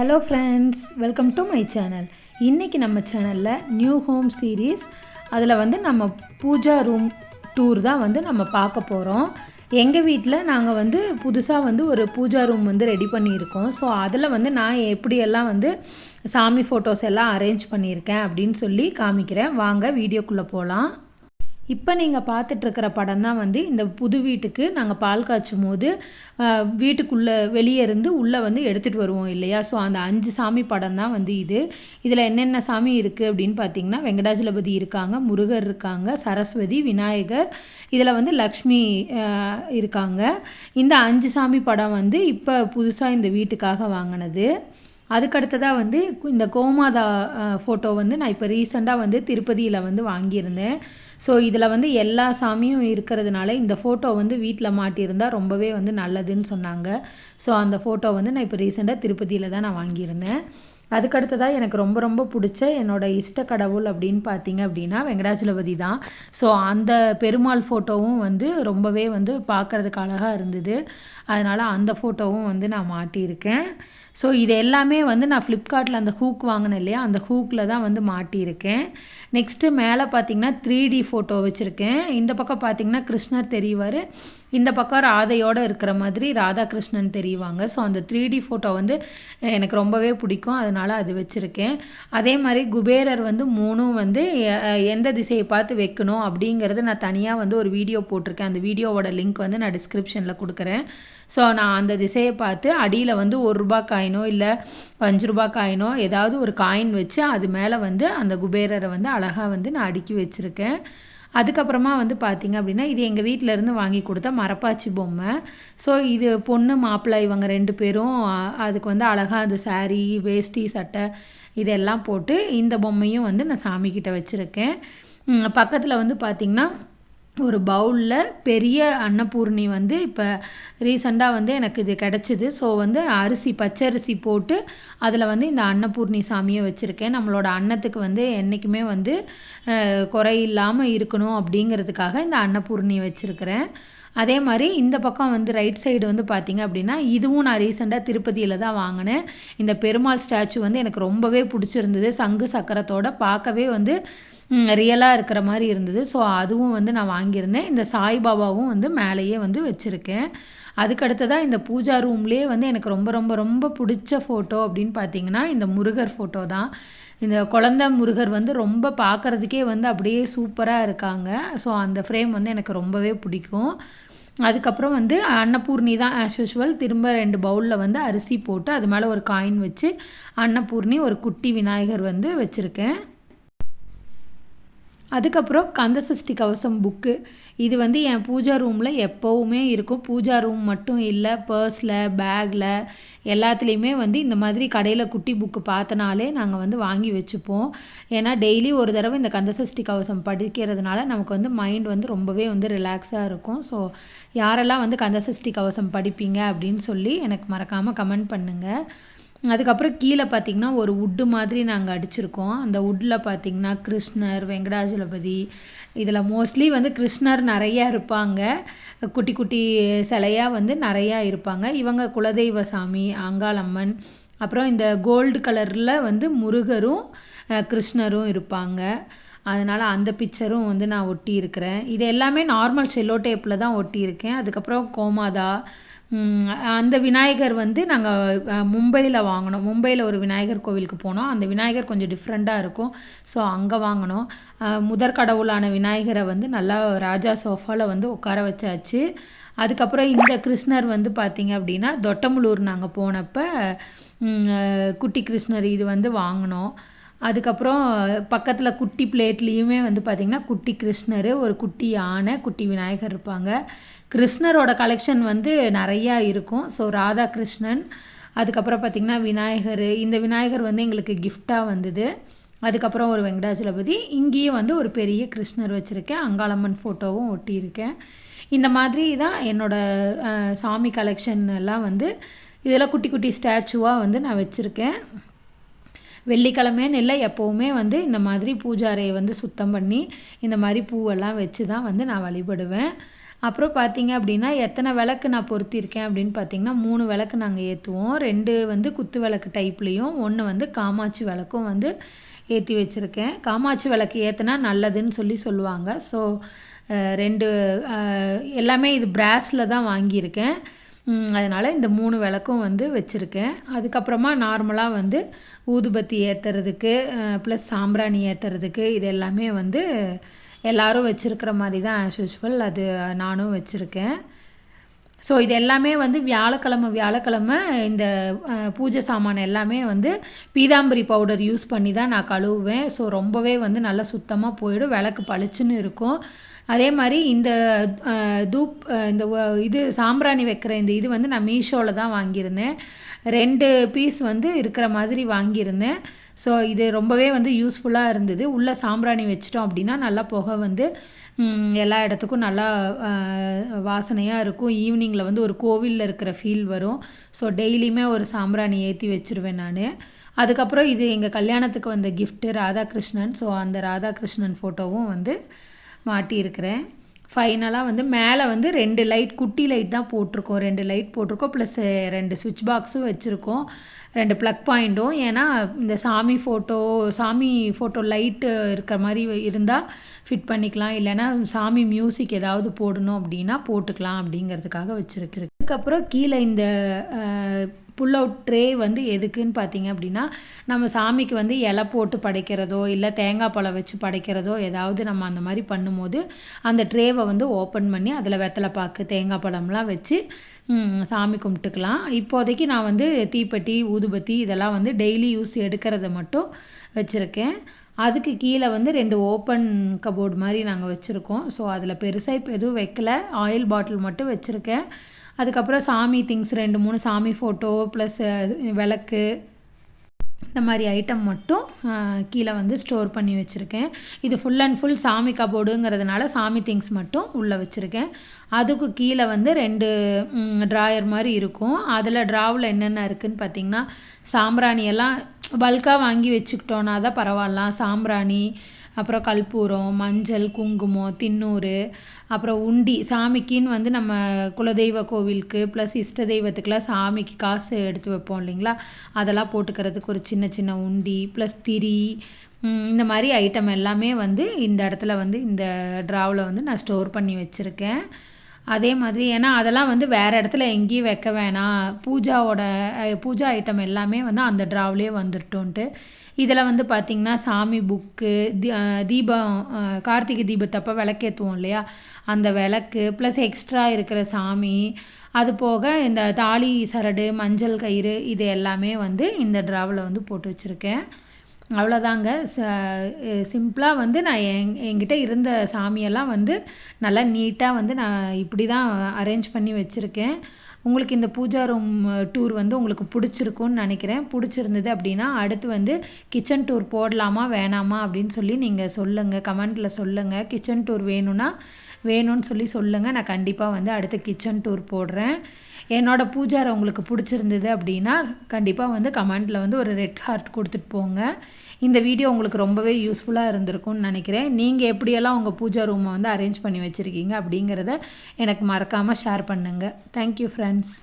Hello friends welcome to my channel இன்றைக்கி நம்ம சேனலில் நியூ ஹோம் சீரீஸ் அதில் வந்து நம்ம பூஜா ரூம் டூர் தான் வந்து நம்ம பார்க்க போகிறோம் எங்கள் வீட்டில் நாங்கள் வந்து புதுசாக வந்து ஒரு பூஜா ரூம் வந்து ரெடி பண்ணியிருக்கோம். ஸோ அதில் வந்து நான் எப்படியெல்லாம் வந்து சாமி ஃபோட்டோஸ் எல்லாம் அரேஞ்ச் பண்ணியிருக்கேன் அப்படின்னு சொல்லி காமிக்கிறேன். வாங்க வீடியோக்குள்ளே போகலாம் இப்போ நீங்கள் பார்த்துட்ருக்கிற படம் தான் வந்து இந்த புது வீட்டுக்கு நாங்கள் பால் காய்ச்சும் போது வீட்டுக்குள்ளே வெளியே இருந்து உள்ளே வந்து எடுத்துகிட்டு வருவோம் இல்லையா? ஸோ அந்த அஞ்சு சாமி படம் தான் வந்து இது. இதில் என்னென்ன சாமி இருக்குது அப்படின்னு பார்த்தீங்கன்னா வெங்கடாஜலபதி இருக்காங்க முருகர் இருக்காங்க சரஸ்வதி விநாயகர் இதில் வந்து லக்ஷ்மி இருக்காங்க. இந்த அஞ்சு சாமி படம் வந்து இப்போ புதுசாக இந்த வீட்டுக்காக வாங்கினது. அதுக்கடுத்ததாக வந்து இந்த கோமாதா ஃபோட்டோ வந்து நான் இப்போ ரீசெண்டாக வந்து திருப்பதியில் வந்து வாங்கியிருந்தேன். ஸோ இதில் வந்து எல்லா சாமியும் இருக்கிறதுனால இந்த ஃபோட்டோ வந்து வீட்டில் மாட்டியிருந்தால் ரொம்பவே வந்து நல்லதுன்னு சொன்னாங்க. ஸோ அந்த ஃபோட்டோ வந்து நான் இப்போ ரீசெண்டாக திருப்பதியில் தான் நான் வாங்கியிருந்தேன். அதுக்கடுத்ததாக எனக்கு ரொம்ப ரொம்ப பிடிச்ச என்னோட இஷ்ட கடவுள் அப்படின்னு பார்த்தீங்க அப்படின்னா வெங்கடாச்சலபதி தான். ஸோ அந்த பெருமாள் ஃபோட்டோவும் வந்து ரொம்பவே வந்து பார்க்குறதுக்கு அழகாக இருந்தது. அதனால் அந்த ஃபோட்டோவும் வந்து நான் மாட்டியிருக்கேன். ஸோ இது எல்லாமே வந்து நான் ஃப்ளிப்கார்ட்டில் அந்த ஹூக் வாங்கினேன் இல்லையா? அந்த ஹூக்கில் தான் வந்து மாட்டியிருக்கேன். நெக்ஸ்ட்டு மேலே பார்த்தீங்கன்னா த்ரீ டி ஃபோட்டோ வச்சுருக்கேன். இந்த பக்கம் பார்த்தீங்கன்னா கிருஷ்ணர் தெரிவார். இந்த பக்கம் ராதையோடு இருக்கிற மாதிரி ராதாகிருஷ்ணன் தெரிவாங்க. ஸோ அந்த த்ரீ டி ஃபோட்டோ வந்து எனக்கு ரொம்பவே பிடிக்கும். அதனால் அது வச்சுருக்கேன். அதே மாதிரி குபேரர் வந்து மூணும் வந்து எந்த திசையை பார்த்து வைக்கணும் அப்படிங்கிறது நான் தனியாக வந்து ஒரு வீடியோ போட்டிருக்கேன். அந்த வீடியோவோட லிங்க் வந்து நான் டிஸ்கிரிப்ஷனில் கொடுக்குறேன். ஸோ நான் அந்த திசையை பார்த்து அடியில் வந்து ஒரு ரூபாய் காயினோ இல்லை அஞ்சு ரூபா காயினோ ஏதாவது ஒரு காயின் வச்சு அது மேலே வந்து அந்த குபேரரை வந்து அழகாக வந்து நான் அடுக்கி வச்சுருக்கேன். அதுக்கப்புறமா வந்து பார்த்திங்க அப்படின்னா இது எங்கள் வீட்டில் இருந்து வாங்கி கொடுத்த மரப்பாச்சி பொம்மை. ஸோ இது பொண்ணு மாப்பிள்ளை இவங்க ரெண்டு பேரும் அதுக்கு வந்து அழகாக அந்த சாரீ வேஷ்டி சட்டை இதெல்லாம் போட்டு இந்த பொம்மையும் வந்து நான் சாமிக்கிட்ட வச்சுருக்கேன். பக்கத்தில் வந்து பார்த்திங்கன்னா ஒரு பவுலில் பெரிய அன்னபூர்ணி வந்து இப்போ ரீசெண்டாக வந்து எனக்கு இது கிடச்சிது. ஸோ வந்து அரிசி பச்சரிசி போட்டு அதில் வந்து இந்த அன்னபூர்ணி சாமியை வச்சுருக்கேன். நம்மளோட அன்னத்துக்கு வந்து என்றைக்குமே வந்து குறை இல்லாமல் இருக்கணும் அப்படிங்கிறதுக்காக இந்த அன்னபூர்ணி வச்சுருக்கிறேன். அதே மாதிரி இந்த பக்கம் வந்து ரைட் சைடு வந்து பார்த்தீங்க அப்படின்னா இதுவும் நான் ரீசெண்டாக திருப்பதியில் தான் வாங்கினேன். இந்த பெருமாள் ஸ்டாச்சு வந்து எனக்கு ரொம்பவே பிடிச்சிருந்தது. சங்கு சக்கரத்தோட பார்க்கவே வந்து ரியலாக இருக்கிற மாதிரி இருந்தது. ஸோ அதுவும் வந்து நான் வாங்கியிருந்தேன். இந்த சாய்பாபாவும் வந்து மேலேயே வந்து வச்சுருக்கேன். அதுக்கடுத்ததாக இந்த பூஜா ரூம்லேயே வந்து எனக்கு ரொம்ப ரொம்ப ரொம்ப பிடிச்ச ஃபோட்டோ அப்படின்னு பார்த்தீங்கன்னா இந்த முருகர் ஃபோட்டோ தான். இந்த குழந்தை முருகர் வந்து ரொம்ப பார்க்குறதுக்கே வந்து அப்படியே சூப்பராக இருக்காங்க. ஸோ அந்த ஃப்ரேம் வந்து எனக்கு ரொம்பவே பிடிக்கும். அதுக்கப்புறம் வந்து அன்னபூர்ணி தான் ஆஸ் யூஷுவல் திரும்ப ரெண்டு பவுலில் வந்து அரிசி போட்டு அது மேலே ஒரு காயின் வச்சு அன்னபூர்ணி ஒரு குட்டி விநாயகர் வந்து வச்சுருக்கேன். அதுக்கப்புறம் கந்தசஷ்டி கவசம் புக்கு இது வந்து என் பூஜா ரூமில் எப்போவுமே இருக்கும். பூஜா ரூம் மட்டும் இல்லை பர்ஸில் பேக்கில் எல்லாத்துலேயுமே வந்து இந்த மாதிரி கடையில் குட்டி புக்கு பார்த்தனாலே நாங்கள் வந்து வாங்கி வச்சுப்போம். ஏன்னா டெய்லி ஒரு தடவை இந்த கந்தசஷ்டி கவசம் படிக்கிறதுனால நமக்கு வந்து மைண்ட் வந்து ரொம்பவே வந்து ரிலாக்ஸாக இருக்கும். ஸோ யாரெல்லாம் வந்து கந்தசஷ்டி கவசம் படிப்பீங்க அப்படின்னு சொல்லி எனக்கு மறக்காமல் கமெண்ட் பண்ணுங்கள் அதுக்கப்புறம் கீழே பார்த்தீங்கன்னா ஒரு உட்டு மாதிரி நாங்கள் அடிச்சிருக்கோம். அந்த உட்டில் பார்த்தீங்கன்னா கிருஷ்ணர் வெங்கடாஜலபதி இதில் மோஸ்ட்லி வந்து கிருஷ்ணர் நிறையா இருப்பாங்க. குட்டி குட்டி சிலையாக வந்து நிறையா இருப்பாங்க. இவங்க குலதெய்வ சாமி அங்காளம்மன் அப்புறம் இந்த கோல்டு கலரில் வந்து முருகரும் கிருஷ்ணரும் இருப்பாங்க. அதனால் அந்த பிக்சரும் வந்து நான் ஒட்டி இருக்கிறேன் இது எல்லாமே நார்மல் செல்லோ டேப்பில் தான் ஒட்டியிருக்கேன். அதுக்கப்புறம் கோமாதா அந்த விநாயகர் வந்து நாங்கள் மும்பையில் வாங்கினோம். மும்பையில் ஒரு விநாயகர் கோவிலுக்கு போனோம். அந்த விநாயகர் கொஞ்சம் டிஃப்ரெண்ட்டாக இருக்கும். ஸோ அங்கே வாங்கினோம். முதற் கடவுளான விநாயகரை வந்து நல்லா ராஜா சோஃபாவில் வந்து உட்கார வச்சாச்சு. அதுக்கப்புறம் இந்த கிருஷ்ணர் வந்து பார்த்திங்க அப்படின்னா தொட்டமுலூர் நாங்கள் போனப்போ குட்டி கிருஷ்ணர் இது வந்து வாங்கினோம். அதுக்கப்புறம் பக்கத்தில் குட்டி பிளேட்லேயுமே வந்து பார்த்திங்கன்னா குட்டி கிருஷ்ணர் ஒரு குட்டி யானை குட்டி விநாயகர் இருப்பாங்க. கிருஷ்ணரோட கலெக்ஷன் வந்து நிறையா இருக்கும். ஸோ ராதா கிருஷ்ணன் அதுக்கப்புறம் பார்த்திங்கன்னா விநாயகர். இந்த விநாயகர் வந்து எங்களுக்கு கிஃப்டாக வந்தது. அதுக்கப்புறம் ஒரு வெங்கடாஜலபதி. இங்கேயும் வந்து ஒரு பெரிய கிருஷ்ணர் வச்சுருக்கேன். அங்காளம்மன் ஃபோட்டோவும் ஒட்டியிருக்கேன். இந்த மாதிரி தான் என்னோடய சாமி கலெக்ஷன் எல்லாம் வந்து இதெல்லாம் குட்டி குட்டி ஸ்டாச்சுவாக வந்து நான் வச்சுருக்கேன். வெள்ளிக்கிழமைன்னு இல்லை எப்போவுமே வந்து இந்த மாதிரி பூஜாரையை வந்து சுத்தம் பண்ணி இந்த மாதிரி பூவெல்லாம் வச்சு தான் வந்து நான் வழிபடுவேன். அப்புறம் பார்த்தீங்க அப்படின்னா எத்தனை விளக்கு நான் பொருத்தியிருக்கேன் அப்படின்னு பார்த்தீங்கன்னா மூணு விளக்கு நாங்கள் ஏற்றுவோம் ரெண்டு வந்து குத்து விளக்கு டைப்லேயும் ஒன்று வந்து காமாட்சி விளக்கும் வந்து ஏற்றி வச்சுருக்கேன். காமாட்சி விளக்கு ஏற்றினா நல்லதுன்னு சொல்லி சொல்லுவாங்க. ஸோ ரெண்டு எல்லாமே இது பிராஸில் தான் வாங்கியிருக்கேன். அதனால் இந்த மூணு விளக்கும் வந்து வச்சுருக்கேன். அதுக்கப்புறமா நார்மலாக வந்து ஊதுபத்தி ஏற்றுறதுக்கு ப்ளஸ் சாம்பிராணி ஏற்றுறதுக்கு இது எல்லாமே வந்து எல்லாரும் வச்சுருக்கிற மாதிரி தான் ஆஸ் யூஸ்வல் அது நானும் வச்சுருக்கேன். ஸோ இது எல்லாமே வந்து வியாழக்கிழமை வியாழக்கிழமை இந்த பூஜை சாமான் எல்லாமே வந்து பீதாம்பரி பவுடர் யூஸ் பண்ணி தான் நான் கழுவுவேன். ஸோ ரொம்பவே வந்து நல்லா சுத்தமாக போயிடும். விளக்கு பளிச்சுன்னு இருக்கும். அதே மாதிரி இந்த தூப் இந்த இது சாம்பிராணி வைக்கிற இந்த இது வந்து நான் மீஷோவில் தான் வாங்கியிருந்தேன். ரெண்டு பீஸ் வந்து இருக்கிற மாதிரி வாங்கியிருந்தேன். ஸோ இது ரொம்பவே வந்து யூஸ்ஃபுல்லாக இருந்தது. உள்ளே சாம்பிராணி வச்சிட்டோம் அப்படின்னா நல்லா புகை வந்து எல்லா இடத்துக்கும் நல்லா வாசனையாக இருக்கும். ஈவினிங்கில் வந்து ஒரு கோவிலில் இருக்கிற ஃபீல் வரும். ஸோ டெய்லியுமே ஒரு சாம்பிராணி ஏற்றி வச்சிருவேன் நான். அதுக்கப்புறம் இது எங்கள் கல்யாணத்துக்கு வந்த கிஃப்ட்டு ராதாகிருஷ்ணன். ஸோ அந்த ராதாகிருஷ்ணன் ஃபோட்டோவும் வந்து மாட்டியிருக்கிறேன். ஃபைனலாக வந்து மேலே வந்து ரெண்டு லைட் குட்டி லைட் தான் போட்டிருக்கோம். ரெண்டு லைட் போட்டிருக்கோம். ப்ளஸ் ரெண்டு சுவிட்ச் பாக்ஸும் வச்சுருக்கோம். ரெண்டு ப்ளக் பாயிண்ட்டும் ஏன்னா இந்த சாமி ஃபோட்டோ சாமி ஃபோட்டோ லைட்டு இருக்கிற மாதிரி இருந்தால் ஃபிட் பண்ணிக்கலாம். இல்லைன்னா சாமி மியூசிக் ஏதாவது போடணும் அப்படின்னா போட்டுக்கலாம் அப்படிங்கிறதுக்காக வச்சுருக்கு அதுக்கப்புறம் கீழே இந்த புல் அவுட் ட்ரே வந்து எதுக்குன்னு பார்த்தீங்க அப்படின்னா நம்ம சாமிக்கு வந்து இலை போட்டு படைக்கிறதோ இல்லை தேங்காய் பழம் வச்சு படைக்கிறதோ ஏதாவது நம்ம அந்த மாதிரி பண்ணும்போது அந்த ட்ரேவை வந்து ஓப்பன் பண்ணி அதில் வெத்தலை பாக்கு தேங்காய் பழம்லாம் வச்சு சாமி கும்பிட்டுக்கலாம். இப்போதைக்கு நான் வந்து தீப்பெட்டி ஊதுபத்தி இதெல்லாம் வந்து டெய்லி யூஸ் எடுக்கிறத மட்டும் வச்சுருக்கேன். அதுக்கு கீழே வந்து ரெண்டு ஓப்பன் கபோர்டு மாதிரி நாங்கள் வச்சுருக்கோம். ஸோ அதில் பெருசாக இப்போ எதுவும் வைக்கல. ஆயில் பாட்டில் மட்டும் வச்சுருக்கேன். அதுக்கப்புறம் சாமி திங்ஸ் ரெண்டு மூணு சாமி ஃபோட்டோ ப்ளஸ் விளக்கு. இந்த மாதிரி ஐட்டம் மட்டும் கீழே வந்து ஸ்டோர் பண்ணி வச்சுருக்கேன். இது ஃபுல் அண்ட் ஃபுல் சாமி கபோர்டுங்கிறதுனால சாமி திங்ஸ் மட்டும் உள்ளே வச்சுருக்கேன். அதுக்கு கீழே வந்து ரெண்டு ட்ராயர் மாதிரி இருக்கும். அதில் ட்ராவில் என்னென்ன இருக்குதுன்னு பார்த்தீங்கன்னா சாம்பிராணி எல்லாம் பல்காக வாங்கி வச்சுக்கிட்டோன்னா தான் பரவாயில்ல சாம்பிராணி அப்புறம் கற்பூரம் மஞ்சள் குங்குமம் தின்னூறு அப்புறம் உண்டி சாமிக்குன்னு வந்து நம்ம குலதெய்வ கோவிலுக்கு ப்ளஸ் இஷ்ட தெய்வத்துக்கெலாம் சாமிக்கு காசு எடுத்து வைப்போம் இல்லைங்களா? அதெல்லாம் போட்டுக்கிறதுக்கு ஒரு சின்ன சின்ன உண்டி ப்ளஸ் திரி இந்த மாதிரி ஐட்டம் எல்லாமே வந்து இந்த இடத்துல வந்து இந்த ட்ராவில் வந்து நான் ஸ்டோர் பண்ணி வச்சுருக்கேன். அதே மாதிரி ஏன்னா அதெல்லாம் வந்து வேறு இடத்துல எங்கேயும் வைக்க வேணாம். பூஜாவோட பூஜா ஐட்டம் எல்லாமே வந்து அந்த ட்ராவிலே வந்துட்டோன்ட்டு இதில் வந்து பார்த்திங்கன்னா சாமி புக்கு தீபம் கார்த்திகை தீபத்தப்போ விளக்கேற்றுவோம் இல்லையா? அந்த விளக்கு ப்ளஸ் எக்ஸ்ட்ரா இருக்கிற சாமி அது போக இந்த தாலி சரடு மஞ்சள் கயிறு இது எல்லாமே வந்து இந்த ட்ராவில் வந்து போட்டு வச்சுருக்கேன். அவ்வளோதாங்க. சிம்பிளாக வந்து நான் என் என்கிட்ட இருந்த சாமியெல்லாம் வந்து நல்லா நீட்டாக வந்து நான் இப்படி தான் அரேஞ்ச் பண்ணி வச்சுருக்கேன். உங்களுக்கு இந்த பூஜா ரூம் டூர் வந்து உங்களுக்கு பிடிச்சிருக்கும்னு நினைக்கிறேன். பிடிச்சிருந்தது அப்படின்னா அடுத்து வந்து கிச்சன் டூர் போடலாமா வேணாமா அப்படின்னு சொல்லி நீங்கள் சொல்லுங்கள் கமெண்ட்டில் சொல்லுங்கள் கிச்சன் டூர் வேணும்னா வேணும்னு சொல்லி சொல்லுங்கள் நான் கண்டிப்பாக வந்து அடுத்து கிச்சன் டூர் போடுறேன். என்னோட பூஜாரை உங்களுக்கு பிடிச்சிருந்தது அப்படின்னா கண்டிப்பாக வந்து கமெண்ட்டில் வந்து ஒரு ரெட் ஹார்ட் கொடுத்துட்டு போங்க. இந்த வீடியோ உங்களுக்கு ரொம்பவே யூஸ்ஃபுல்லாக இருந்திருக்கும்னு நினைக்கிறேன். நீங்கள் எப்படியெல்லாம் உங்கள் பூஜா ரூமை வந்து அரேஞ்ச் பண்ணி வச்சுருக்கீங்க அப்படிங்கிறத எனக்கு மறக்காமல் ஷேர் பண்ணுங்கள் தேங்க்யூ ஃப்ரெண்ட்ஸ்